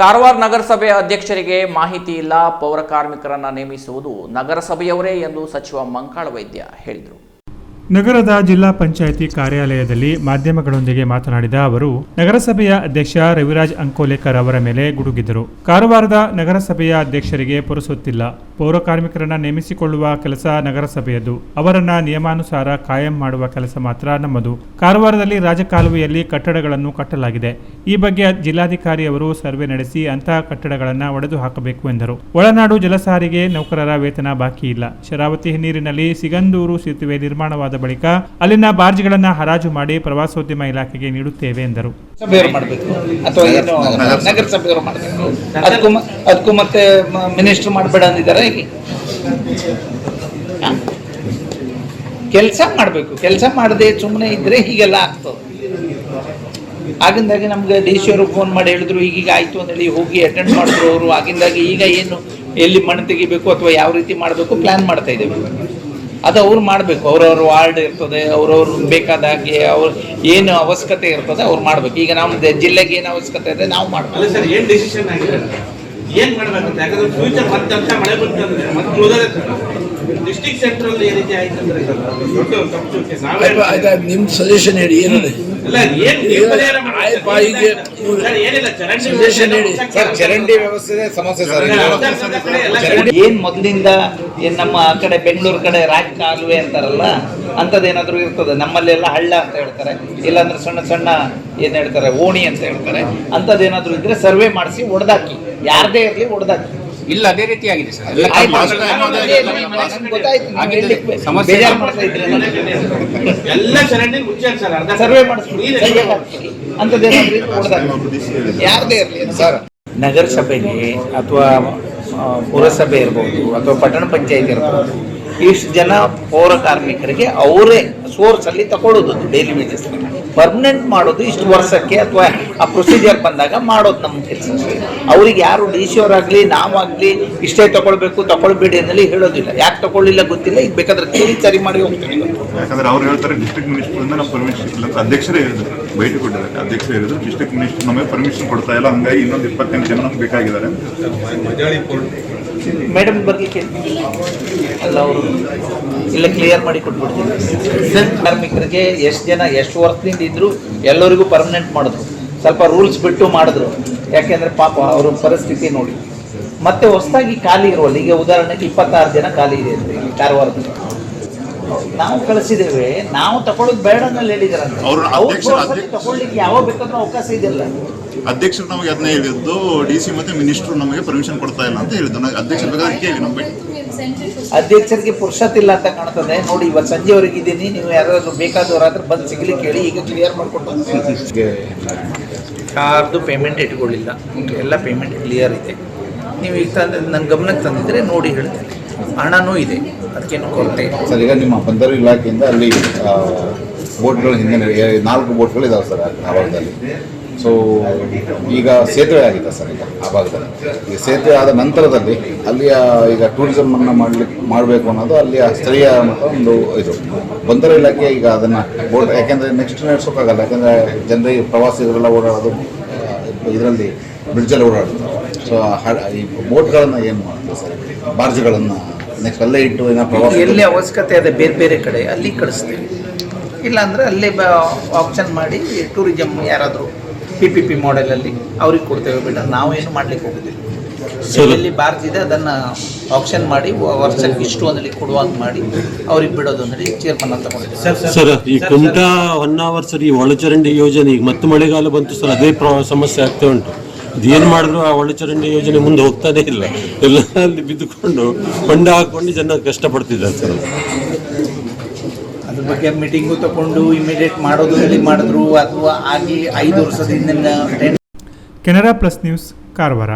ಕಾರವಾರ ನಗರಸಭೆ ಅಧ್ಯಕ್ಷರಿಗೆ ಮಾಹಿತಿ ಇಲ್ಲ. ಪೌರ ಕಾರ್ಮಿಕರನ್ನ ನೇಮಿಸುವುದು ನಗರಸಭೆಯವರೇ ಎಂದು ಸಚಿವ ಮಂಕಾಳ ವೈದ್ಯ ಹೇಳಿದರು. ನಗರದ ಜಿಲ್ಲಾ ಪಂಚಾಯಿತಿ ಕಾರ್ಯಾಲಯದಲ್ಲಿ ಮಾಧ್ಯಮಗಳೊಂದಿಗೆ ಮಾತನಾಡಿದ ಅವರು, ನಗರಸಭೆಯ ಅಧ್ಯಕ್ಷ ರವಿರಾಜ್ ಅಂಕೋಲೇಕರ್ ಅವರ ಮೇಲೆ ಗುಡುಗಿದರು ಕಾರವಾರದ ನಗರಸಭೆಯ ಅಧ್ಯಕ್ಷರಿಗೆ ಪುರುಸೊತ್ತಿಲ್ಲ. ಪೌರ ಕಾರ್ಮಿಕರನ್ನ ನೇಮಿಸಿಕೊಳ್ಳುವ ಕೆಲಸ ನಗರಸಭೆಯದು ಅವರನ್ನ ನಿಯಮಾನುಸಾರ ಕಾಯಂ ಮಾಡುವ ಕೆಲಸ ಮಾತ್ರ ನಮ್ಮದು. ಕಾರವಾರದಲ್ಲಿ ರಾಜಕಾಲುವೆಯಲ್ಲಿ ಕಟ್ಟಡಗಳನ್ನು ಕಟ್ಟಲಾಗಿದೆ. ಈ ಬಗ್ಗೆ ಜಿಲ್ಲಾಧಿಕಾರಿ ಅವರು ಸರ್ವೆ ನಡೆಸಿ ಅಂತಹ ಕಟ್ಟಡಗಳನ್ನು ಒಡೆದು ಹಾಕಬೇಕು ಎಂದರು. ಒಳನಾಡು ಜಲಸಾರಿಗೆ ನೌಕರರ ವೇತನ ಬಾಕಿ ಇಲ್ಲ. ಶರಾವತಿ ನೀರಿನಲ್ಲಿ ಸಿಗಂದೂರು ಸೇತುವೆ ನಿರ್ಮಾಣವಾದ ಬಳಿಕ ಅಲ್ಲಿನ ಬಾರ್ಜ್ಗಳನ್ನು ಹರಾಜು ಮಾಡಿ ಪ್ರವಾಸೋದ್ಯಮ ಇಲಾಖೆಗೆ ನೀಡುತ್ತೇವೆ ಎಂದರು. ಸಭೆಯವರು ಮಾಡಬೇಕು. ಅಥವಾ ಏನು ನಗರಸಭೆಯವರು ಮಾಡಬೇಕು. ಅದಕ್ಕೂ ಅದಕ್ಕೂ ಮತ್ತೆ ಮಿನಿಸ್ಟರ್ ಮಾಡಬೇಡ ಅಂದಿದ್ದಾರೆ. ಕೆಲಸ ಮಾಡಬೇಕು. ಕೆಲಸ ಮಾಡದೆ ಸುಮ್ಮನೆ ಇದ್ರೆ ಹೀಗೆಲ್ಲ ಆಗ್ತದೆ. ಆಗಿಂದಾಗಿ ನಮ್ಗೆ ಅವರು ಫೋನ್ ಮಾಡಿ ಹೇಳಿದ್ರು ಈಗೀಗ ಆಯ್ತು ಅಂತೇಳಿ ಹೋಗಿ ಅಟೆಂಡ್ ಮಾಡಿದ್ರು ಅವರು. ಆಗಿಂದಾಗಿ ಈಗ ಏನು ಎಲ್ಲಿ ಮಣ್ಣು ತೆಗಿಬೇಕು ಅಥವಾ ಯಾವ ರೀತಿ ಮಾಡಬೇಕು ಪ್ಲಾನ್ ಮಾಡ್ತಾ ಇದ್ದೇವೆ. ಅದು ಅವ್ರು ಮಾಡಬೇಕು. ಅವ್ರವ್ರ ವಾರ್ಡ್ ಇರ್ತದೆ, ಅವ್ರವ್ರ ಬೇಕಾದ ಹಾಗೆ ಅವ್ರ ಏನು ಅವಶ್ಯಕತೆ ಇರ್ತದೆ ಅವ್ರು ಮಾಡ್ಬೇಕು. ಈಗ ನಮ್ಮ ಜಿಲ್ಲೆಗೆ ಏನು ಅವಶ್ಯಕತೆ ಇದೆ, ನಾವು ಮಾಡ್ಬೇಕು. ಏನ್ ಮಾಡ್ಬೇಕಂತ? ಯಾಕಂದ್ರೆ ಫ್ಯೂಚರ್ ಮತ್ತೆ ಅಂತ ಮಳೆ ಬಂತಂದ್ರೆ ಮತ್ತೆ ಉಳಿದರೆ ಡಿಸ್ಟಿಕ್ ಅಲ್ಲಿ ಈ ರೀತಿ ಆಯ್ತಂದ್ರೆ ಸರ್ ದೊಡ್ಡ ತಪ್ಪು. ನಾವೇ ಆಯ್ತು, ಆಯ್ತು, ನಿಮ್ ಸಜೆಷನ್ ಹೇಳಿ ಏನಿದೆ? ಅಲ್ಲ ಏನ್ ಪರಿಹಾರ? ಆಯ್ತು, ಈಗ ಸರ್, ಏನಿಲ್ಲ. ಚರಂಡಿ ಸಜೆಷನ್ ಹೇಳಿ. ಸರ್ ಚರಂಡಿ ವ್ಯವಸ್ಥೆ ಸಮಸ್ಯೆ ಸರ್. ಏನ್ ಮೊದಲಿಂದ ಏನ್ ನಮ್ಮ ಆ ಕಡೆ ಬೆಂಗಳೂರು ಕಡೆ ರಾಜ್ ಕಾಲುವೆ ಅಂತಾರಲ್ಲ? ಅಂಥದ್ದೇನಾದ್ರೂ ಇರ್ತದೆ. ನಮ್ಮಲ್ಲೆಲ್ಲ ಹಳ್ಳ ಅಂತ ಹೇಳ್ತಾರೆ. ಇಲ್ಲಾಂದ್ರೆ ಸಣ್ಣ ಸಣ್ಣ ಏನ್ ಹೇಳ್ತಾರೆ ಓಣಿ ಅಂತ ಹೇಳ್ತಾರೆ. ಅಂಥದ್ದೇನಾದ್ರೂ ಇದ್ರೆ ಸರ್ವೆ ಮಾಡಿಸಿ ಒಡೆದಾಕಿ. ಯಾರದೇ ಇರಲಿ ಒಡೆದಾಕಿ. ಇಲ್ಲ ಅದೇ ರೀತಿ ಆಗಿದೆ ಸರ್. ಎಲ್ಲ ಆಯ್ತು, ಮಾಸ್ಟರ್ ನಾನು ಅನ್ನೋದು ಅದೇ ಎಲ್ಲ ನನಗೆ ಮಾಸ್ಟರ್ ಗೊತ್ತಾಯ್ತು, ನೀವು ಆಗಿದೆ. ಹೇಳಿಕ್ಕೆ ಸಮಸ್ಯೆ ಮಾಡ್ತಾ ಇದ್ರಿ ಎಲ್ಲ? ಚರಂಡಿ ಮುಚ್ಚಾರ ಸರ್ ಅರ್ಧ ಸರ್ವೆ ಮಾಡಿಸ್ಬಿಡಿ. ಸರಿಯಾಗಿ ಹಾಕ್ಬಿಡಿ. ಒಡೆದಾಕಿ. ಯಾರದೇ ಇರಲಿ ಸರ್ ನಗರಸಭೆಗೆ ಅಥವಾ ಪುರಸಭೆ ಇರ್ಬೋದು ಅಥವಾ ಪಟ್ಟಣ ಪಂಚಾಯತ್ ಇರ್ಬೋದು ಇಷ್ಟು ಜನ ಪೌರ ಕಾರ್ಮಿಕರಿಗೆ ಅವರೇ ಸೋರ್ಸಲ್ಲಿ ತಗೊಳ್ಳೋದು ಡೈಲಿ ವೇಜಸ್ ಪರ್ಮನೆಂಟ್ ಮಾಡೋದು ಇಷ್ಟು ವರ್ಷಕ್ಕೆ ಅಥವಾ ಆ ಪ್ರೊಸೀಜರ್ ಬಂದಾಗ ಮಾಡೋದು ನಮ್ಮ ಕೆಲಸ. ಅವ್ರಿಗೆ ಯಾರು ಡಿ ಸಿ ಅವರಾಗ್ಲಿ ನಾವಾಗ್ಲಿ ಇಷ್ಟೇ ತಗೊಳ್ಬೇಕು ತಗೊಳ್ಬೇಡಿ ಅನ್ನಲ್ಲಿ ಹೇಳೋದಿಲ್ಲ. ಯಾಕೆ ತಗೊಳ್ಳಿಲ್ಲ ಗೊತ್ತಿಲ್ಲ ಈಗ ಬೇಕಾದ್ರೆ ಕೇಳಿ ಸರಿ ಮಾಡಿ ಹೋಗ್ತೀವಿ ಯಾಕಂದ್ರೆ ಅವ್ರು ಹೇಳ್ತಾರೆ ಡಿಸ್ಟ್ರಿಕ್ಟ್ ಮಿನಿಸ್ಟರ್ ನಮ್ಮ ನಾವು ಪರ್ಮಿಷನ್ ಇಲ್ಲ ಅಂತ. ಅಧ್ಯಕ್ಷರೇ ಹೇಳಿದ್ರು ಭೇಟಿ ಕೊಟ್ಟಿದ್ದಾರೆ. ಅಧ್ಯಕ್ಷರೇ ಹೇಳಿದ್ರು ಡಿಸ್ಟ್ರಿಕ್ಟ್ ಮಿನಿಸ್ಟರ್ ನಮಗೆ ಪರ್ಮಿಷನ್ ಕೊಡ್ತಾ ಇಲ್ಲ ಹಂಗಾಗಿ ಇನ್ನೊಂದು ಇಪ್ಪತ್ತೆಂಟು ಜನ ನಮ್ಗೆ ಬೇಕಾಗಿದ್ದಾರೆ ಮೇಡಮ್ ಬರಲಿಕ್ಕೆ ಅಲ್ಲ, ಅವರು ಇಲ್ಲ ಕ್ಲಿಯರ್ ಮಾಡಿ ಕೊಟ್ಬಿಡ್ತೀನಿ. ಕಾರ್ಮಿಕರಿಗೆ ಎಷ್ಟು ಜನ, ಎಷ್ಟು ವರ್ಷದಿಂದ ಇದ್ದರೂ ಎಲ್ಲರಿಗೂ ಪರ್ಮನೆಂಟ್ ಮಾಡಿದ್ರು. ಸ್ವಲ್ಪ ರೂಲ್ಸ್ ಬಿಟ್ಟು ಮಾಡಿದ್ರು. ಯಾಕೆಂದ್ರೆ ಪಾಪ ಅವ್ರ ಪರಿಸ್ಥಿತಿ ನೋಡಿ. ಮತ್ತೆ ಹೊಸದಾಗಿ ಖಾಲಿ ಇರುವಲ್ಲಿ, ಈಗ ಉದಾಹರಣೆಗೆ ಇಪ್ಪತ್ತಾರು ಜನ ಖಾಲಿ ಇದೆ ಇಲ್ಲಿ ಕಾರವಾರದಲ್ಲಿ. ನಾವು ಕಳಿಸಿದ್ದೇವೆ ನಾವು ತಗೊಳ್ಳೋದು ಬೇಡ ಅನ್ನಲ್ಲಿ ಹೇಳಿದಾರಂತೆ. ತಗೊಳ್ಳಿಕ್ಕೆ ಯಾವಾಗ ಬೇಕಾದ್ರೂ ಅವಕಾಶ ಇದೆಯಲ್ಲ ಅಧ್ಯಕ್ಷರು ನಮಗೆ ಅದನ್ನೇ ಹೇಳಿದ್ದು ಡಿ ಸಿ ಮತ್ತೆ ಮಿನಿಸ್ಟರ್ ನಮಗೆ ಪರ್ಮಿಷನ್ ಕೊಡ್ತಾ ಇಲ್ಲ ಅಂತ ಹೇಳಿದ್ದು. ನಾವು ಬಗ್ಗೆ ಬೇಕಾದ್ರೆ ಕೇಳಿ ನಮ್ಮ ಅಧ್ಯಕ್ಷರಿಗೆ ಪುರುಷತ್ ಇಲ್ಲ ಅಂತ ಕಾಣ್ತದೆ. ನೋಡಿ ಇವತ್ತು ಸಂಜೆವರೆಗೆ ಇದ್ದೀನಿ. ನೀವು ಯಾರಾದ್ರೂ ಬೇಕಾದವರಾದ್ರೆ ಬಂದು ಸಿಗ್ಲಿಕ್ಕೆ ಹೇಳಿ ಈಗ ಕ್ಲಿಯರ್ ಮಾಡ್ಕೊಟ್ಟು. ಯಾರ್ದು ಪೇಮೆಂಟ್ ಇಟ್ಕೊಳ್ಳಿಲ್ಲ. ಎಲ್ಲ ಪೇಮೆಂಟ್ ಕ್ಲಿಯರ್ ಇದೆ. ನೀವು ಈಗ ತಂದ ನನ್ನ ಗಮನಕ್ಕೆ ತಂದಿದ್ರೆ ನೋಡಿ ಹೇಳ್ತೇನೆ. ಹಣನೂ ಇದೆ. ಅದಕ್ಕೇನು ಕೊರತೆ. ಸರ್, ಈಗ ನಿಮ್ಮ ಬಂದರು ಇಲಾಖೆಯಿಂದ ಅಲ್ಲಿ ಬೋಟ್ಗಳು ಹಿಂದೆ ನಾಲ್ಕು ಬೋಟ್ಗಳು ಇದಾವೆ ಸರ್, ಆ ಭಾಗದಲ್ಲಿ. ಸೊ ಈಗ ಸೇತುವೆ ಆಗಿದೆ ಸರ್, ಈಗ ಆ ಭಾಗದಲ್ಲಿ. ಈಗ ಸೇತುವೆ ಆದ ನಂತರದಲ್ಲಿ ಅಲ್ಲಿಯ, ಈಗ ಟೂರಿಸಮ್ ಮಾಡಲಿಕ್ಕೆ ಮಾಡಬೇಕು ಅನ್ನೋದು ಅಲ್ಲಿಯ ಸ್ಥಳೀಯ ಒಂದು ಇದು. ಬಂದರು ಇಲಾಖೆ ಈಗ ಅದನ್ನು ಬೋಟ್, ಯಾಕೆಂದರೆ ನೆಕ್ಸ್ಟ್ ನಡೆಸೋಕ್ಕಾಗಲ್ಲ. ಯಾಕೆಂದರೆ ಜನರಿಗೆ ಪ್ರವಾಸಿಗರೆಲ್ಲ ಓಡಾಡೋದು ಇದರಲ್ಲಿ ಬ್ರಿಡ್ಜಲ್ಲಿ ಓಡಾಡ್ತಾರೆ. ಸೊ ಈ ಬೋಟ್ಗಳನ್ನು ಏನು ಮಾಡ್ತಾರೆ ಸರ್? ಬಾರ್ಜ್ಗಳನ್ನು ನೆಕ್ಸ್ಟ್ ಅಲ್ಲೇ ಇಟ್ಟು ಏನೋ ಪ್ರವಾಸ ಎಲ್ಲಿ ಅವಶ್ಯಕತೆ ಅದೇ ಬೇರೆ ಬೇರೆ ಕಡೆ ಅಲ್ಲಿ ಕಳಿಸ್ತೀವಿ. ಇಲ್ಲಾಂದರೆ ಅಲ್ಲೇ ಬ ಆಪ್ಷನ್ ಮಾಡಿ ಟೂರಿಸಮ್ ಯಾರಾದರೂ ಪಿ ಪಿ ಪಿ ಮಾಡೆಲಲ್ಲಿ ಅವ್ರಿಗೆ ಕೊಡ್ತೇವೆ ಬೇಡ. ಏನು ಮಾಡ್ಲಿಕ್ಕೆ ಹೋಗೋದಿಲ್ಲ. ಎಲ್ಲಿ ಬಾರ್ಜ್ ಇದೆ ಅದನ್ನು ಆಪ್ಷನ್ ಮಾಡಿ ವರ್ಷಕ್ಕೆ ಇಷ್ಟು ಅಂದಲ್ಲಿ ಕೊಡುವಂತ ಮಾಡಿ ಅವ್ರಿಗೆ ಬಿಡೋದು ಅಂದ್ರೆ ಚೇರ್ಮನ್ ಅಂತ ತಗೊಂಡಿದ್ದೀವಿ. ಸರ್ ಈ ಕುಮಟಾ ಹೊನ್ನಾವರ್ ಸರ್ ಈ ಒಳಚರಂಡಿ ಯೋಜನೆ ಈಗ ಮತ್ತೆ ಮಳೆಗಾಲ ಬಂತು ಸರ್ ಅದೇ ಪ್ರ ಸಮಸ್ಯೆ ಆಗ್ತಾ ಉಂಟು. ಇದೇನು ಮಾಡಿದ್ರು ಆ ಒಳಚರಂಡಿ ಯೋಜನೆ ಮುಂದೆ ಹೋಗ್ತಾನೆ ಇಲ್ಲ. ಎಲ್ಲ ಅಲ್ಲಿ ಬಿದ್ದುಕೊಂಡು ಹೊಂಡ ಹಾಕೊಂಡು ಜನ ಕಷ್ಟಪಡ್ತಿದ್ದಾರೆ ಸರ್. ಅದ್ರ ಬಗ್ಗೆ ಮೀಟಿಂಗು ತಗೊಂಡು ಇಮಿಡಿಯೇಟ್ ಮಾಡೋದು ಇಲ್ಲಿ ಮಾಡಿದ್ರು? ಅಥವಾ ಆಗಿ ಐದು ವರ್ಷದಿಂದ ಕೆನರಾ ಪ್ಲಸ್ ನ್ಯೂಸ್ ಕಾರವಾರ.